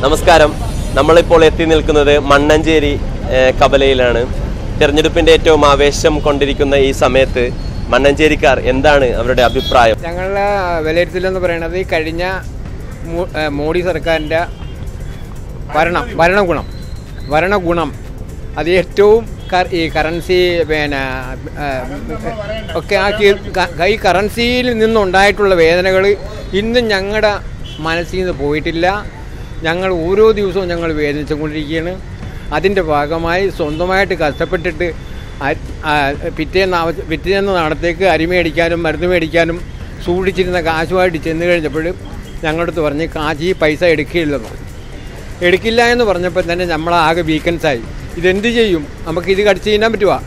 നമസ്കാരം. നമ്മളിപ്പോൾ എത്തി നിൽക്കുന്നത് മണ്ണഞ്ചേരി കബലയിലാണ് തിരഞ്ഞെടുപ്പിന്റെ ഏറ്റവും ആവേശം കൊണ്ടിരിക്കുന്ന ഈ സമയത്ത് മണ്ണഞ്ചേരിക്കാർ എന്താണ് അവരുടെ അഭിപ്രായം? ഞങ്ങളുടെ വിലയിരുത്തലെന്ന് പറയുന്നത് ഈ കഴിഞ്ഞ മോഡി സർക്കാരിന്റെ ഭരണം ഭരണഗുണം ഭരണഗുണം. അത് ഏറ്റവും ഈ കറൻസി പിന്നെ ഒക്കെ ക- ഈ കറൻസിയിൽ നിന്നുണ്ടായിട്ടുള്ള വേദനകൾ ഇന്നും ഞങ്ങളുടെ മനസ്സിൽ നിന്ന് പോയിട്ടില്ല. ഞങ്ങൾ ഓരോ ദിവസവും ഞങ്ങൾ വേദനിച്ചുകൊണ്ടിരിക്കുകയാണ്. അതിന്റെ ഭാഗമായി സ്വന്തമായിട്ട് കഷ്ടപ്പെട്ടിട്ട് പിറ്റേന്ന് പിറ്റേന്ന് നാളത്തേക്ക് അരി മേടിക്കാനും മരുന്ന് മേടിക്കാനും സൂക്ഷിച്ചിരുന്ന കാശുമായിട്ട് ചെന്ന് കഴിഞ്ഞപ്പോൾ ഞങ്ങളുടെ അടുത്ത് പറഞ്ഞ് കാശ് ഈ പൈസ എടുക്കില്ലെന്ന് എടുക്കില്ല എന്ന് പറഞ്ഞപ്പോൾ തന്നെ നമ്മളാകെ വീക്കൻസായി ഇതെന്ത് ചെയ്യും? നമുക്ക് ഇത് കടിച്ച് ചെയ്യാൻ പറ്റുമോ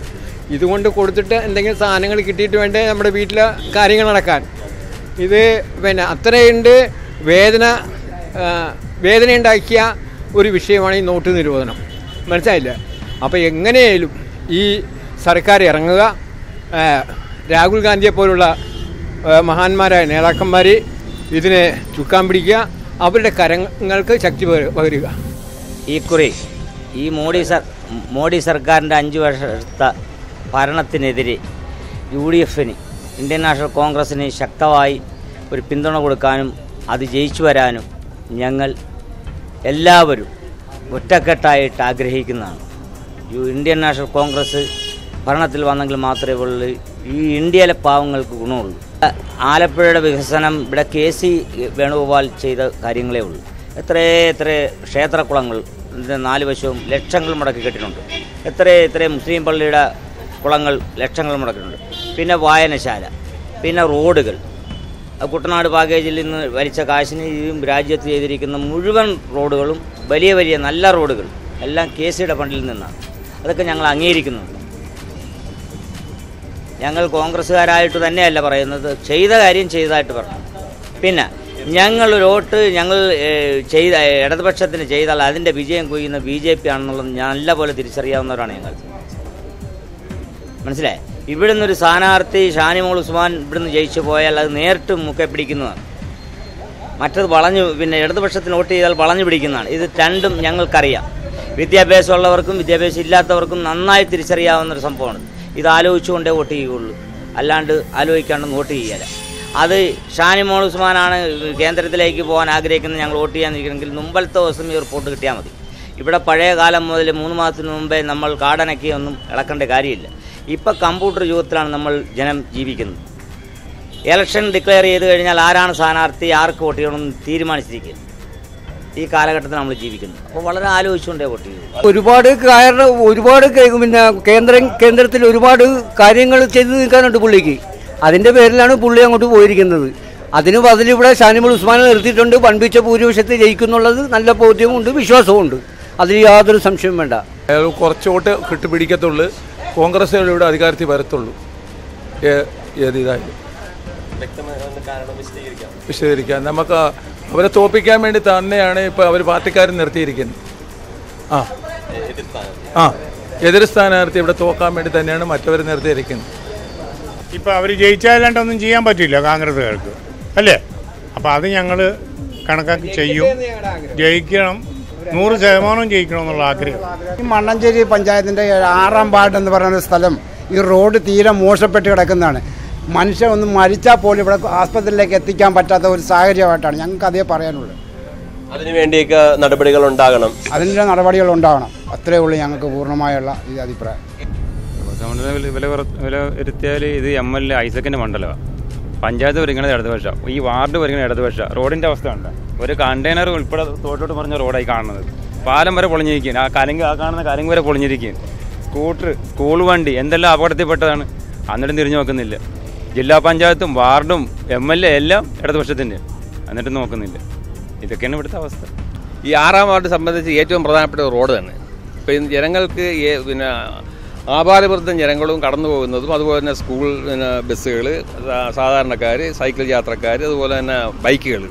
ഇതുകൊണ്ട് കൊടുത്തിട്ട് എന്തെങ്കിലും സാധനങ്ങൾ കിട്ടിയിട്ട് വേണ്ടേ നമ്മുടെ വീട്ടിലെ കാര്യങ്ങൾ നടക്കാൻ? ഇത് പിന്നെ അത്രയുണ്ട് വേദന വേദനയുണ്ടാക്കിയ ഒരു വിഷയമാണ് ഈ നോട്ട് നിരോധനം. മനസ്സിലായില്ല? അപ്പോൾ എങ്ങനെയായാലും ഈ സർക്കാർ ഇറങ്ങുക. രാഹുൽ ഗാന്ധിയെ പോലുള്ള മഹാന്മാരായ നേതാക്കന്മാർ ഇതിനെ ചുക്കാൻ പിടിക്കുക. അവരുടെ കരങ്ങൾക്ക് ശക്തി പകരു- പകരുക. ഈ കുറി ഈ മോഡി സർ മോഡി സർക്കാരിന്റെ അഞ്ച് വർഷത്തെ ഭരണത്തിനെതിരെ യു ഡി എഫിന് ഇന്ത്യൻ നാഷണൽ കോൺഗ്രസ്സിന് ശക്തമായി ഒരു പിന്തുണ കൊടുക്കാനും അത് ജയിച്ചു വരാനും ഞങ്ങൾ എല്ലാവരും ഒറ്റക്കെട്ടായിട്ട് ആഗ്രഹിക്കുന്നതാണ്. യു- ഇന്ത്യൻ നാഷണൽ കോൺഗ്രസ് ഭരണത്തിൽ വന്നെങ്കിൽ മാത്രമേ ഉള്ളൂ. ഈ ഇന്ത്യയിലെ പാവങ്ങൾക്ക് ഗുണമുള്ളൂ. ആലപ്പുഴയുടെ വികസനം ഇവിടെ കെ സി വേണുഗോപാൽ ചെയ്ത കാര്യങ്ങളേ ഉള്ളൂ. എത്ര എത്ര ക്ഷേത്രക്കുളങ്ങൾ നാല് വശവും ലക്ഷങ്ങൾ മുടക്കി കെട്ടിയിട്ടുണ്ട്. എത്ര എത്ര മുസ്ലിം പള്ളിയുടെ കുളങ്ങൾ ലക്ഷങ്ങൾ മുടക്കിയിട്ടുണ്ട്. പിന്നെ വായനശാല പിന്നെ റോഡുകൾ കുട്ടനാട് പാക്കേജിൽ നിന്ന് വലിച്ച കാശിന് രാജ്യത്ത് ചെയ്തിരിക്കുന്ന മുഴുവൻ റോഡുകളും വലിയ വലിയ നല്ല റോഡുകൾ എല്ലാം കെ സിയുടെ ഫണ്ടിൽ നിന്നാണ്. അതൊക്കെ ഞങ്ങൾ അംഗീകരിക്കുന്നുണ്ട്. ഞങ്ങൾ കോൺഗ്രസ്സുകാരായിട്ട് തന്നെയല്ല പറയുന്നത് ചെയ്ത കാര്യം ചെയ്തതായിട്ട് പറഞ്ഞു. പിന്നെ ഞങ്ങൾ വോട്ട് ഞങ്ങൾ ചെയ്ത ഇടതുപക്ഷത്തിന് ചെയ്താൽ അതിന്റെ വിജയം കൊയ്യുന്ന ബി ജെ പി ആണെന്നുള്ളത് നല്ല പോലെ തിരിച്ചറിയാവുന്നവരാണ് ഞങ്ങൾ. മനസ്സിലായി? ഇവിടുന്ന് ഒരു സ്ഥാനാർത്ഥി ഷാനിമോൾ ഉസ്മാൻ ഇവിടുന്ന് ജയിച്ചു പോയാൽ അത് നേരിട്ട് മുക്കെ പിടിക്കുന്നതാണ്. മറ്റത് വളഞ്ഞു പിന്നെ ഇടതുപക്ഷത്തിന് വോട്ട് ചെയ്താൽ വളഞ്ഞു പിടിക്കുന്നതാണ്. ഇത് രണ്ടും ഞങ്ങൾക്കറിയാം. വിദ്യാഭ്യാസമുള്ളവർക്കും വിദ്യാഭ്യാസം ഇല്ലാത്തവർക്കും നന്നായി തിരിച്ചറിയാവുന്ന ഒരു സംഭവമാണ്. ഇത് ആലോചിച്ചുകൊണ്ടേ വോട്ട് ചെയ്യുകയുള്ളൂ. അല്ലാണ്ട് ആലോചിക്കാണ്ടൊന്നും വോട്ട് ചെയ്യല അത് ഷാനിമോൾ ഉസ്മാനാണ് കേന്ദ്രത്തിലേക്ക് പോകാൻ ആഗ്രഹിക്കുന്നത്. ഞങ്ങൾ വോട്ട് ചെയ്യാനിരിക്കണമെങ്കിൽ മുമ്പത്തെ ദിവസം ഈ റിപ്പോർട്ട് കിട്ടിയാൽ മതി. ഇവിടെ പഴയ കാലം മുതൽ മൂന്ന് മാസത്തിന് മുമ്പേ നമ്മൾ കാടനക്കിയൊന്നും ഇളക്കേണ്ട കാര്യമില്ല. ഇപ്പം കമ്പ്യൂട്ടർ യുഗത്തിലാണ് നമ്മൾ ജനം ജീവിക്കുന്നത്. ഇലക്ഷൻ ഡിക്ലെയർ ചെയ്ത് കഴിഞ്ഞാൽ ആരാണ് സ്ഥാനാർത്ഥി ആർക്ക് വോട്ട് ചെയ്യണമെന്ന് തീരുമാനിച്ചിരിക്കുക. ഈ കാലഘട്ടത്തിൽ നമ്മൾ ജീവിക്കുന്നു. അപ്പോൾ വളരെ ആലോചിച്ചുകൊണ്ടേ വോട്ട് ചെയ്തു ഒരുപാട് കാരണം ഒരുപാട് പിന്നെ കേന്ദ്രം കേന്ദ്രത്തിൽ ഒരുപാട് കാര്യങ്ങൾ ചെയ്തു നിൽക്കാനുണ്ട് പുള്ളിക്ക്. അതിന്റെ പേരിലാണ് പുള്ളി അങ്ങോട്ട് പോയിരിക്കുന്നത്. അതിന് ബദൽ ഇവിടെ ഷാനിമുൾ ഉസ്മാനെ നിർത്തിയിട്ടുണ്ട്. പണ്ടിച്ച ഭൂരിപക്ഷത്തിൽ ജയിക്കുന്നുള്ളത് നല്ല ബോധ്യമുണ്ട് വിശ്വാസവുമുണ്ട്. അതിൽ യാതൊരു സംശയവും വേണ്ട. കുറച്ചോട്ട് കുറച്ച് വോട്ട് കിട്ടിപ്പിടിക്കത്തുള്ളൂ കോൺഗ്രസ് ഇവിടെ അധികാരത്തിൽ വരത്തുള്ളൂ. ഏത് ഇതായാലും വിശദീകരിക്കാം. നമുക്ക് അവരെ തോപ്പിക്കാൻ വേണ്ടി തന്നെയാണ് ഇപ്പോൾ അവർ പാർട്ടിക്കാരൻ നിർത്തിയിരിക്കുന്നത്. ആ. ആ. എതിർ സ്ഥാനാർത്ഥി ഇവിടെ തോക്കാൻ വേണ്ടി തന്നെയാണ് മറ്റവർ നിർത്തിയിരിക്കുന്നത്. ഇപ്പം അവർ ജയിച്ചാലാണ്ടൊന്നും ചെയ്യാൻ പറ്റില്ല കോൺഗ്രസ്സുകാർക്ക്. അല്ലേ? അപ്പോൾ അത് ഞങ്ങൾ കണക്കാക്കി ചെയ്യും. ജയിക്കണം. നൂറ് ശതമാനം ജയിക്കണമെന്നുള്ള ആഗ്രഹം. ഈ മണ്ണഞ്ചേരി പഞ്ചായത്തിന്റെ ആറാം വാർഡ് എന്ന് പറയുന്ന ഒരു സ്ഥലം ഈ റോഡ് തീരെ മോശപ്പെട്ട് കിടക്കുന്നതാണ്. മനുഷ്യൻ ഒന്ന് മരിച്ചാൽ പോലും ഇവിടെ ആസ്പത്രിയിലേക്ക് എത്തിക്കാൻ പറ്റാത്ത ഒരു സാഹചര്യമായിട്ടാണ് ഞങ്ങൾക്ക് അതേ പറയാനുള്ളത്. അതിനുവേണ്ടിയൊക്കെ നടപടികൾ ഉണ്ടാകണം. അതിന്റെ നടപടികൾ ഉണ്ടാകണം. അത്രേ ഉള്ളൂ ഞങ്ങൾക്ക് പൂർണമായുള്ള ഈ അഭിപ്രായം. വില വില വരുത്തിയാൽ ഇത് എം എൽ എ ഐസക്കിന്റെ മണ്ഡലമാണ് പഞ്ചായത്ത് ഭരിക്കുന്നത് ഇടതുപക്ഷ. ഈ വാർഡ് ഭരിക്കുന്നത് ഇടതുപക്ഷ. റോഡിന്റെ അവസ്ഥ ഉണ്ട് ഒരു കണ്ടെയ്നർ ഉൾപ്പെടെ തോട്ടോട്ട് പറഞ്ഞ റോഡായി കാണുന്നത്. പാലം വരെ പൊളിഞ്ഞിരിക്കുകയാണ്. ആ കലങ്ക് ആ കാണുന്ന കലങ്ക് വരെ പൊളിഞ്ഞിരിക്കുകയാണ്. സ്കൂട്ടർ സ്കൂൾ വണ്ടി എന്തെല്ലാം അപകടത്തിൽപ്പെട്ടതാണ്? എന്നിട്ടും തിരിഞ്ഞു നോക്കുന്നില്ല. ജില്ലാ പഞ്ചായത്തും വാർഡും എം എൽ എ എല്ലാം ഇടതുപക്ഷത്തിന്റെ. എന്നിട്ടും നോക്കുന്നില്ല. ഇതൊക്കെയാണ് ഇവിടുത്തെ അവസ്ഥ. ഈ ആറാം വാർഡ് സംബന്ധിച്ച് ഏറ്റവും പ്രധാനപ്പെട്ട റോഡ് തന്നെ. ഇപ്പം ജനങ്ങൾക്ക് പിന്നെ ആപാലവൃദ്ധം ജനങ്ങളും കടന്നു പോകുന്നതും അതുപോലെ തന്നെ സ്കൂൾ പിന്നെ ബസ്സുകൾ സാധാരണക്കാർ സൈക്കിൾ യാത്രക്കാർ അതുപോലെ തന്നെ ബൈക്കുകൾ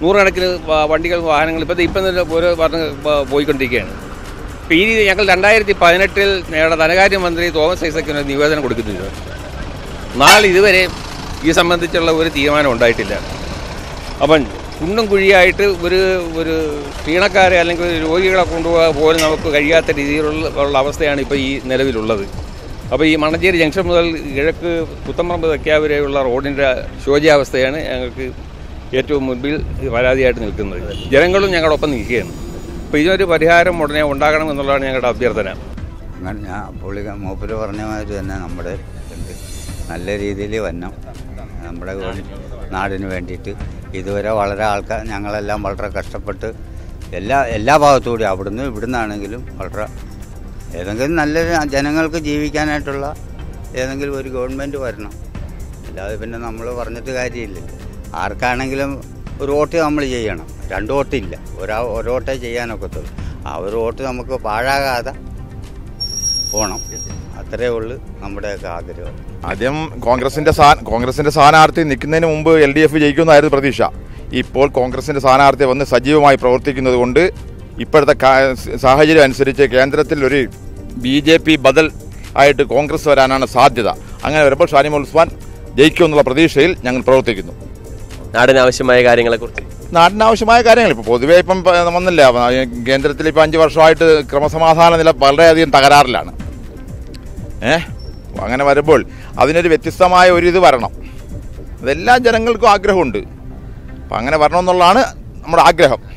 നൂറുകണക്കിന് വണ്ടികൾ വാഹനങ്ങൾ ഇപ്പം ഇപ്പം തന്നെ ഓരോ പറഞ്ഞ് പോയിക്കൊണ്ടിരിക്കുകയാണ്. ഇപ്പം ഈ രീതി ഞങ്ങൾ രണ്ടായിരത്തി പതിനെട്ടിൽ ഞങ്ങളുടെ ധനകാര്യമന്ത്രി തോമസ് ഐസക്കിന് ഒരു നിവേദനം കൊടുക്കുന്നുണ്ട്. നാളെ ഇതുവരെ ഈ സംബന്ധിച്ചുള്ള ഒരു തീരുമാനം ഉണ്ടായിട്ടില്ല. അപ്പം കുണ്ടും കുഴിയായിട്ട് ഒരു ഒരു ക്ഷീണക്കാരെ അല്ലെങ്കിൽ രോഗികളെ കൊണ്ടുപോകാൻ പോലും നമുക്ക് കഴിയാത്ത രീതിയിലുള്ള ഉള്ള അവസ്ഥയാണ് ഇപ്പോൾ ഈ നിലവിലുള്ളത്. അപ്പോൾ ഈ മണഞ്ചേരി ജംഗ്ഷൻ മുതൽ കിഴക്ക് പുത്തമ്പറമ്പ് തെക്കാവരെയുള്ള റോഡിന്റെ ശോചിയാവസ്ഥയാണ് ഞങ്ങൾക്ക് ഏറ്റവും മുൻപിൽ പരാതിയായിട്ട് നിൽക്കുന്നത്. ജനങ്ങളും ഞങ്ങളൊപ്പം നിൽക്കുകയാണ്. അപ്പോൾ ഇതിനൊരു പരിഹാരം ഉടനെ ഉണ്ടാകണം എന്നുള്ളതാണ് ഞങ്ങളുടെ അഭ്യർത്ഥന. ഞാൻ പുള്ളി മൂപ്പര് പറഞ്ഞ മാതിരി തന്നെ നമ്മുടെ നല്ല രീതിയിൽ വന്നു നമ്മുടെ നാടിന് വേണ്ടിയിട്ട് ഇതുവരെ വളരെ ആൾക്കാർ ഞങ്ങളെല്ലാം വളരെ കഷ്ടപ്പെട്ട് എല്ലാ എല്ലാ ഭാഗത്തുകൂടി അവിടുന്ന് ഇവിടുന്നാണെങ്കിലും വളരെ ഏതെങ്കിലും നല്ല ജനങ്ങൾക്ക് ജീവിക്കാനായിട്ടുള്ള ഏതെങ്കിലും ഒരു ഗവൺമെന്റ് വരണം. അല്ലാതെ പിന്നെ നമ്മൾ പറഞ്ഞിട്ട് കാര്യമില്ല. ആർക്കാണെങ്കിലും ഒരു വോട്ട് നമ്മൾ ചെയ്യണം. രണ്ട് വോട്ടില്ല. ഒരാ ഒരു വോട്ടേ ചെയ്യാനൊക്കത്തുള്ളൂ. ആ ഒരു വോട്ട് നമുക്ക് പാഴാകാതെ പോകണം അത്രയേ ഉള്ളൂ നമ്മുടെയൊക്കെ ആഗ്രഹം. ആദ്യം കോൺഗ്രസിന്റെ സ്ഥാന കോൺഗ്രസിന്റെ സ്ഥാനാർത്ഥി നിൽക്കുന്നതിന് മുമ്പ് എൽ ഡി എഫ് ജയിക്കുമെന്നായിരുന്നു പ്രതീക്ഷ. ഇപ്പോൾ കോൺഗ്രസിന്റെ സ്ഥാനാർത്ഥി വന്ന് സജീവമായി പ്രവർത്തിക്കുന്നത് കൊണ്ട് ഇപ്പോഴത്തെ സാഹചര്യം അനുസരിച്ച് കേന്ദ്രത്തിൽ ഒരു ബി ജെ പി ബദൽ ആയിട്ട് കോൺഗ്രസ് വരാനാണ് സാധ്യത. അങ്ങനെ വരുമ്പോൾ ഷാനിമോൾ ഉസ്മാൻ ജയിക്കുമെന്നുള്ള പ്രതീക്ഷയിൽ ഞങ്ങൾ പ്രവർത്തിക്കുന്നു. നാടിനാവശ്യമായ കാര്യങ്ങളെക്കുറിച്ച്? നാടിനാവശ്യമായ കാര്യങ്ങൾ ഇപ്പോൾ പൊതുവേ ഇപ്പം വന്നില്ല കേന്ദ്രത്തിൽ ഇപ്പം അഞ്ച് വർഷമായിട്ട് ക്രമസമാധാന നില വളരെയധികം തകരാറിലാണ്. ഏ അങ്ങനെ വരുമ്പോൾ അതിനൊരു വ്യത്യസ്തമായ ഒരു ഇത് വരണം. അതെല്ലാ ജനങ്ങൾക്കും ആഗ്രഹമുണ്ട്. അപ്പം അങ്ങനെ വരണമെന്നുള്ളതാണ് നമ്മുടെ ആഗ്രഹം.